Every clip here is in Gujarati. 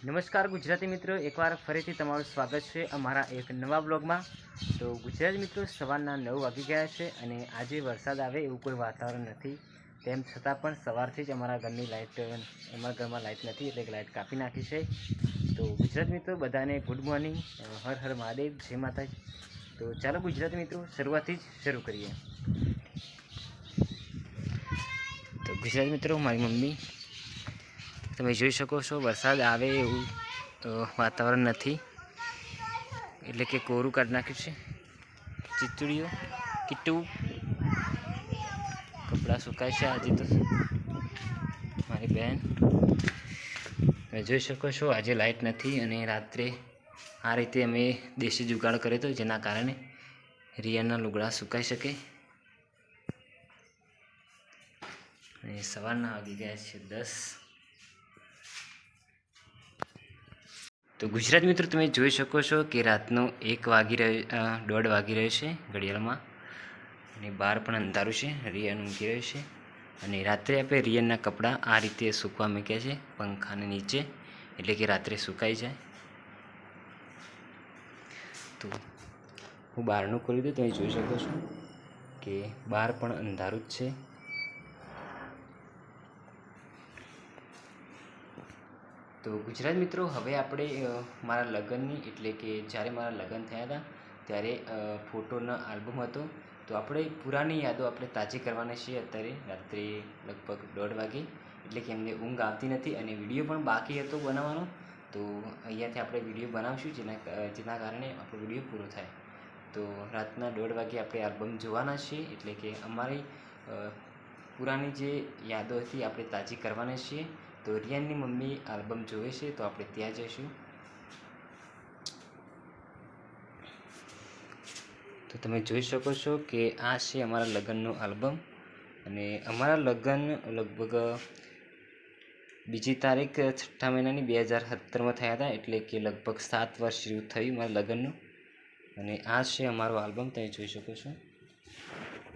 નમસ્કાર ગુજરાતી મિત્રો, એકવાર ફરીથી તમારું સ્વાગત છે અમારા એક નવા બ્લોગમાં. તો ગુજરાતી મિત્રો, સવારના નવ વાગી ગયા છે અને આજે વરસાદ આવે એવું કોઈ વાતાવરણ નથી. તેમ છતાં પણ સવારથી જ અમારા ઘરની લાઇટ અમારા ઘરમાં લાઇટ નથી એટલે કે લાઇટ કાપી નાખી છે. તો ગુજરાત મિત્રો, બધાને ગુડ મોર્નિંગ, હર હર મહાદેવ, જય માતાજી. તો ચાલો ગુજરાતી મિત્રો, શરૂઆતથી જ શરૂ કરીએ. તો ગુજરાતી મિત્રો, મારી મમ્મી તમે જોઈ શકો છો, વરસાદ આવે એવું વાતાવરણ નથી. એટલે કે કોરું કાઢી નાખ્યું છે. ચીચુડીઓ, કીટું. કપડાં સુકાય છે આજે તો. મારી બહેન તમે જોઈ શકો છો, આજે લાઇટ નથી અને રાત્રે આ રીતે અમે દેશી જુગાડ કર્યો હતો, જેના કારણે રિયાના લુગડા સુકાઈ શકે. અને સવારના વાગી ગયા છે દસ. તો ગુજરાત મિત્રો, તમે જોઈ શકો છો કે રાતનો એક વાગી રહ્યો દોઢ વાગી રહ્યો છે ઘડિયાળમાં. અને બહાર પણ અંધારું છે, રિયન મૂકી રહ્યો છે. અને રાત્રે આપણે રિયનના કપડાં આ રીતે સૂકવા મૂક્યા છે, પંખાને નીચે, એટલે કે રાત્રે સુકાઈ જાય. તો હું બહારનું ખોલી દઉં, તમે જોઈ શકો છો કે બહાર પણ અંધારું જ છે. તો ગુજરાત મિત્રો, હવે આપણે મારા લગ્નની, એટલે કે જ્યારે મારા લગ્ન થયા હતા, ત્યારે ફોટોનો આલ્બમ હતો. તો આપણે પુરાની યાદો આપણે તાજી કરવાના છીએ. અત્યારે રાત્રે લગભગ દોઢ વાગે, એટલે કે એમને ઊંઘ આવતી નથી અને વીડિયો પણ બાકી હતો બનાવવાનો. તો અહીંયાથી આપણે વીડિયો બનાવીશું, જેના જેના કારણે આપણો વીડિયો પૂરો થાય. તો રાતના દોઢ વાગે આપણે આલ્બમ જોવાના છીએ, એટલે કે અમારી પુરાની જે યાદો હતી, આપણે તાજી કરવાના છીએ. તો રિયાનની મમ્મી આલ્બમ જોવે છે, તો આપણે ત્યાં જઈશું. તો તમે જોઈ શકો છો કે આ છે અમારા લગ્નનું આલ્બમ અને અમારા લગ્ન લગભગ બીજી તારીખ છઠ્ઠા મહિનાની બે હજાર સત્તરમાં થયા હતા, એટલે કે લગભગ સાત વર્ષ જેવું થયું મારા લગ્નનું. અને આ છે અમારો આલ્બમ, તમે જોઈ શકો છો.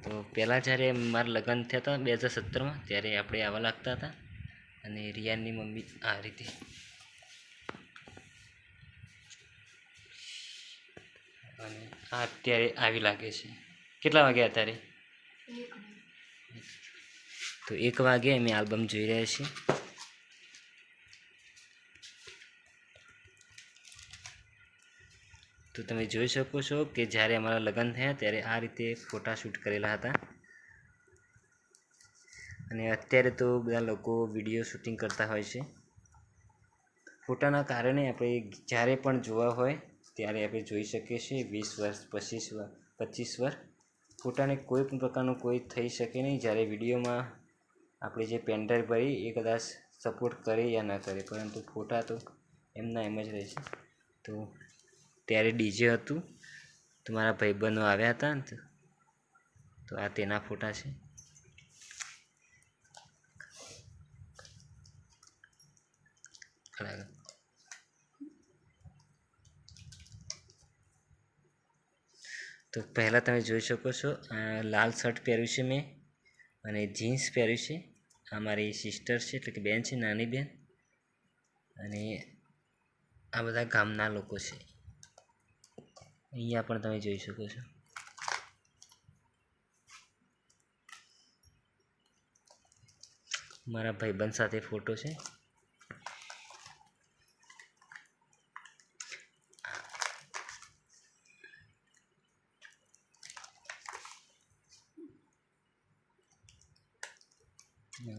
તો પહેલાં જ્યારે મારા લગ્ન થયા હતા બે હજાર સત્તરમાં, ત્યારે આપણે આવા લાગતા હતા. અને રિયાનની મમ્મી આ રીતે. અને આ અત્યારે આવી લાગે છે. કેટલા વાગે અત્યારે? તો એક વાગે અમે આલ્બમ જોઈ રહ્યા છીએ. તો તમે જોઈ શકો છો કે જ્યારે અમારા લગ્ન થયા ત્યારે આ રીતે ફોટા શૂટ કરેલા હતા. અને અત્યારે તો બધા લોકો વીડિયો શૂટિંગ કરતા હોય છે. ફોટાના કારણે આપણે જ્યારે પણ જોવા હોય, ત્યારે આપણે જોઈ શકીએ છીએ વીસ વર્ષ, પચીસ પચીસ વર્ષ ફોટાને કોઈ પણ પ્રકારનું કોઈ થઈ શકે નહીં જ્યારે વિડીયોમાં આપણે જે પેનડ્રાઈવ ભરી એ કદાચ સપોર્ટ કરે યા ન કરે, પરંતુ ફોટા તો એમના એમ જ રહે છે. તો ત્યારે ડીજે હતું, તો મારા ભાઈબંધો આવ્યા હતા ને તો આ તેના ફોટા છે. ખરેખર. તો પહેલાં તમે જોઈ શકો છો લાલ શર્ટ પહેર્યું છે મેં અને જીન્સ પહેર્યું છે. આ મારી સિસ્ટર છે, એટલે કે બેન છે, નાની બેન. અને આ બધા ગામના લોકો છે. અહીંયા પણ તમે જોઈ શકો છો. મારા ભાઈબંધ સાથે ફોટો છે. આ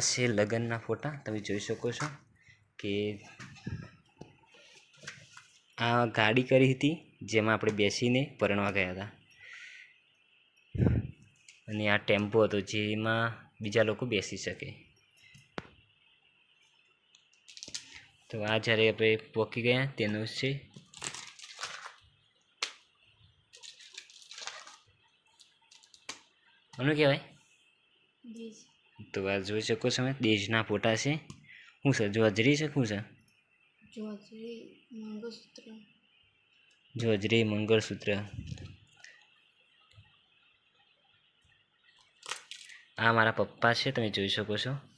છે લગ્નના ફોટા, તમે જોઈ શકો છો કે આ ગાડી કરી હતી, જેમાં આપણે બેસીને પરણવા ગયા હતા. અને આ ટેમ્પો હતો, જેમાં બીજા લોકો બેસી શકે. તો આ જ્યારે આપણે પોકી ગયા તેનું છે. કોનું કહેવાય? તો આ જોઈ શકો છો દેશના ફોટા છે. શું છે? જો છે? શું છે? જોજરી મંગળસૂત્ર. આ મારા પપ્પા છે તમે જોઈ શકો છો.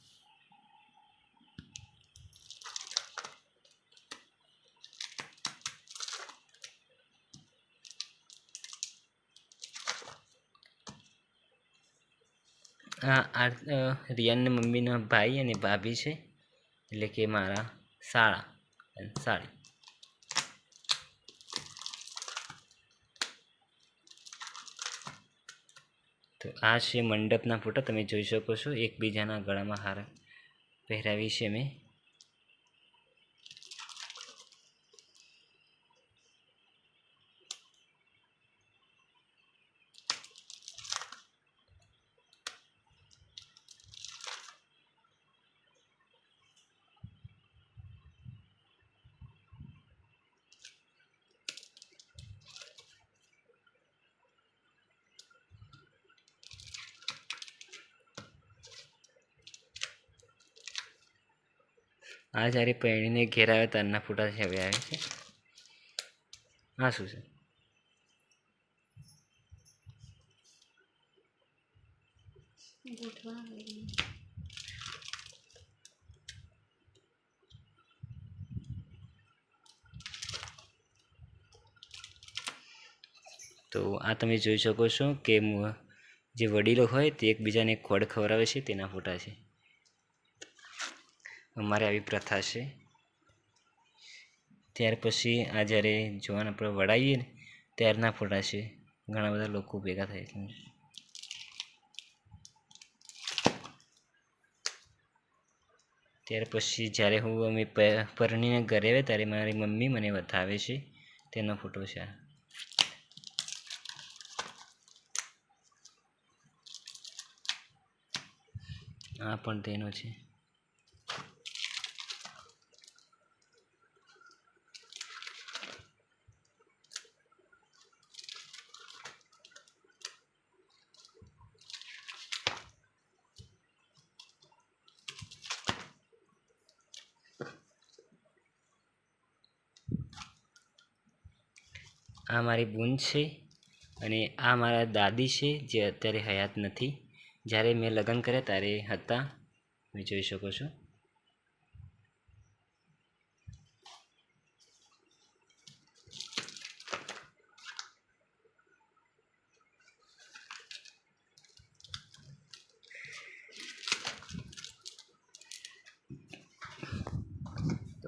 આ રિયાનની મમ્મીના ભાઈ અને ભાભી છે. એટલે કે મારા સાળા સાળી. તો આ છે મંડપના ફોટા, તમે જોઈ શકો છો. એકબીજાના ગળામાં હાર પહેરાવી છે મેં. આ જ્યારે પહેણીને ઘેરાવે તારના ફોટા છે, હવે આવે છે. આ શું છે? તો આ તમે જોઈ શકો છો કે જે વડીલો હોય તે એકબીજાને ખોડ ખવડાવે છે, તેના ફોટા છે. અમારે આવી પ્રથા છે. ત્યાર પછી આ જ્યારે જોવાન આપણે વડાવીએ ને, ત્યારના ફોટા છે. ઘણા બધા લોકો ભેગા થાય છે. ત્યાર પછી જ્યારે હું અમે પરણીને ઘરે આવે ત્યારે મારી મમ્મી મને બતાવે છે તેનો ફોટો છે આ પણ તેનો છે. આ મારી બૂન છે અને આ મારા દાદી છે જે અત્યારે હયાત નથી. જ્યારે મેં લગ્ન કર્યા ત્યારે હતા. તમે જોઈ શકો છો.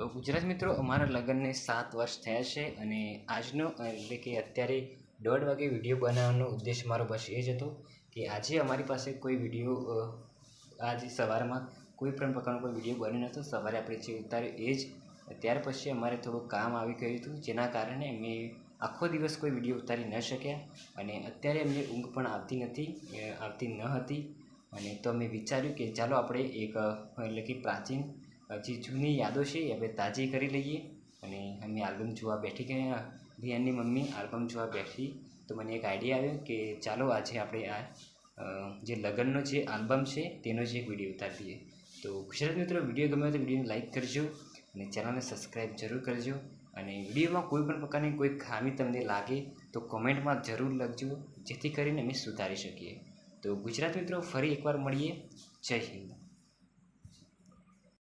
તો ગુજરાત મિત્રો, અમારા લગ્નને સાત વર્ષ થયા છે અને આજનો એટલે કે અત્યારે દોઢ વાગે વીડિયો બનાવવાનો ઉદ્દેશ મારો બસ એ જ હતો કે આજે અમારી પાસે કોઈ વીડિયો આજે સવારમાં કોઈ પણ પ્રકારનો કોઈ વીડિયો બન્યો નહોતો. સવારે આપણે જે ઉતાર્યો એ જ. ત્યાર પછી અમારે થોડું કામ આવી ગયું હતું, જેના કારણે અમે આખો દિવસ કોઈ વીડિયો ઉતારી ન શક્યા અને અત્યારે અમને ઊંઘ પણ આવતી નથી આવતી ન હતી. અને તો અમે વિચાર્યું કે ચાલો આપણે એક એટલે કે પ્રાચીન જે જૂની યાદો છે એ આપણે તાજી કરી લઈએ. અને અમે આલ્બમ જોવા બેઠી ગયા રિયાનની મમ્મી આલ્બમ જોવા બેઠી. તો મને એક આઈડિયા આવ્યો કે ચાલો આજે આપણે આ જે લગ્નનો જે આલ્બમ છે તેનો જ એક વીડિયો ઉતારીએ. તો ગુજરાત મિત્રો વીડિયો ગમે તો વિડીયોને લાઇક કરજો અને ચેનલને સબસ્ક્રાઈબ જરૂર કરજો. અને વિડીયોમાં કોઈ પણ પ્રકારની કોઈ ખામી તમને લાગે તો કોમેન્ટમાં જરૂર લખજો, જેથી કરીને અમે સુધારી શકીએ. તો ગુજરાત મિત્રો, ફરી એકવાર મળીએ. જય હિન્દ.